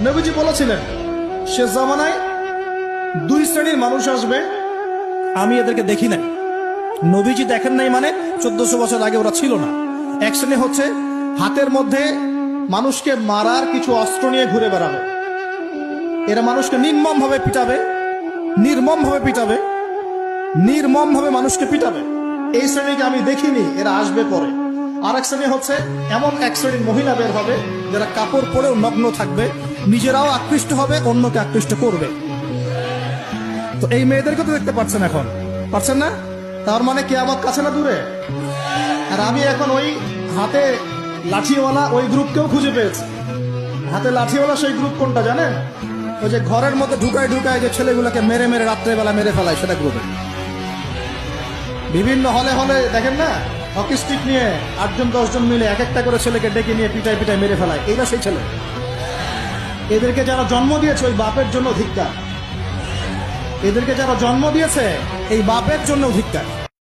নবীজি বলেছিলেন, সে জামানায় দুই শ্রেণির মানুষ আসবে, আমি এদেরকে দেখি নাই। নবীজি দেখেন নাই মানে চোদ্দশো বছর আগে ওরা ছিল না। এক শ্রেণি হচ্ছে হাতের মধ্যে মানুষকে মারার কিছু অস্ত্র নিয়ে ঘুরে বেড়াবে। এরা মানুষকে নির্মম ভাবে পিটাবে নির্মম ভাবে পিটাবে নির্মম ভাবে মানুষকে পিটাবে। এই শ্রেণীকে আমি দেখিনি, এরা আসবে পরে। আর এক শ্রেণি হচ্ছে এমন এক শ্রেণির মহিলা বের হবে, যারা কাপড় পরেও নগ্ন থাকবে নিজেরাও আকৃষ্ট হবে, অন্যকে আকৃষ্ট করবে। তো এই মেয়েদেরকে তো দেখতে পাচ্ছেন এখন। পাচ্ছেন না? তার মানে কে আমার কাছে না দূরে? আর আমি এখন ওই হাতে লাঠিওয়ালা ওই গ্রুপকেও খুঁজে পেয়েছি। হাতে লাঠিওয়ালা সেই গ্রুপ কোনটা জানেন? ওই যে ঘরের মধ্যে ঢুকায় ঢুকায় যে ছেলেগুলোকে মেরে মেরে রাত্রেবেলা মেরে ফেলায় সেটা গ্রুপে। বিভিন্ন হলে হলে, দেখেন না? হকি স্টিক নিয়ে আটজন, দশজন মিলে এক একটা করে ছেলেকে ডেকে নিয়ে পিটায় পিটায় মেরে ফেলায়। এইটা সেই ছেলে। এদেরকে যারা জন্ম দিয়েছে ওই বাপের জন্য ধিক্কার এদেরকে যারা জন্ম দিয়েছে, এই বাপের জন্য ধিক্কার